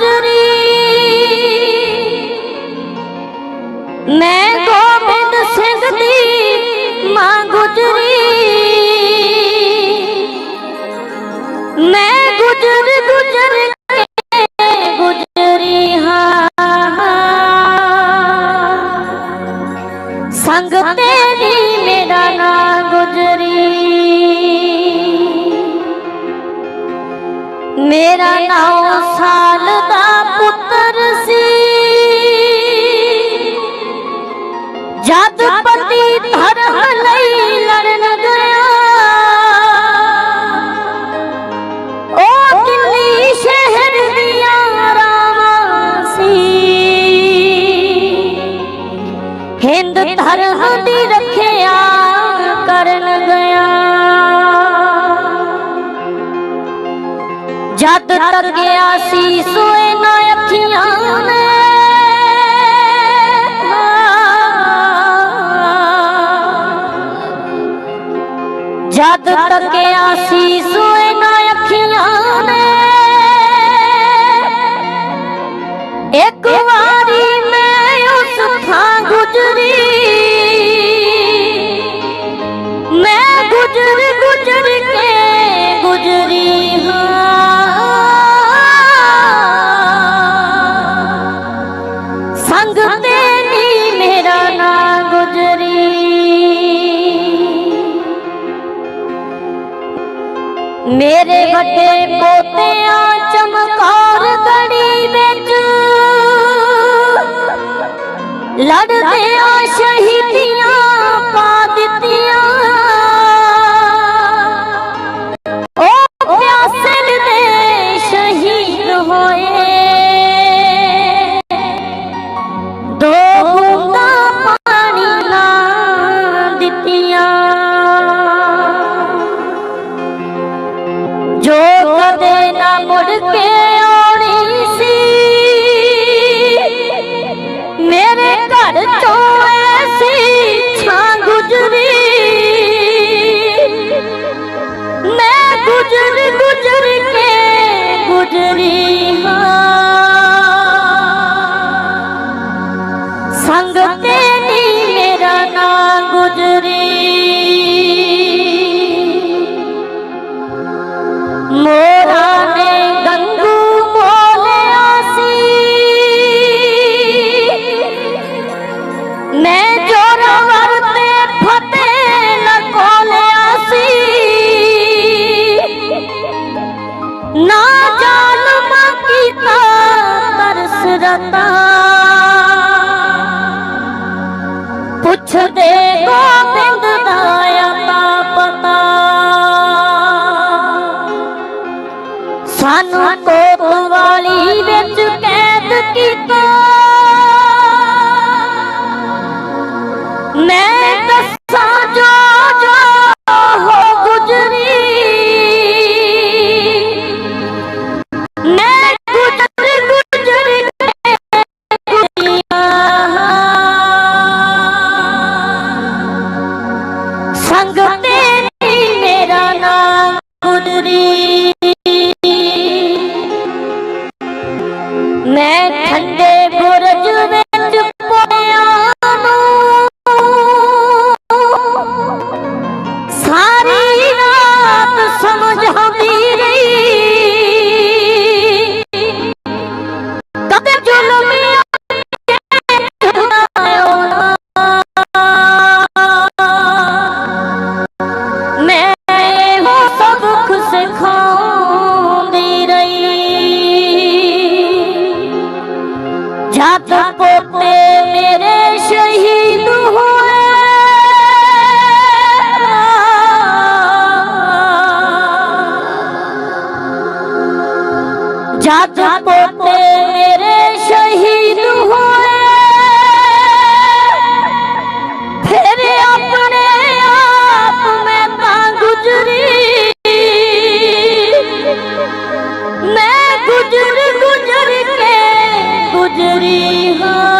হাজারে ਮੇਰਾ 9 ਸਾਲ ਦਾ ਪੁੱਤਰ ਸੀ। ਜਦ ਪਤੀ ਧਰਮ ਲਈ ਤਰ ਗਿਆ ਸੀ ਸੋਏ ਨਾ ਅੱਖੀਆਂ ਨੇ। ਜਦ ਤੱਕਿਆ ਸੀ ਮੇਰੇ ਵੱਡੇ ਪੋਤਿਆਂ ਚਮਕਾਰ ਗੜੀ ਵਿੱਚ ਲੜਦੇ ਆ ਸ਼ਹੀਦ ਨਾ ਮੁੜ ਕੇ ਆਉਣੀ ਸੀ। ਮੇਰੇ ਘਰ ਤੋਂ ਐਸੀ ਛਾਂ ਗੁਜਰੀ दाता पुछ दे गोविंद दाता पता सानू को जग पे मेरे शहीद हुए फिर अपने आप में ना गुजरी मैं गुजरी हाँ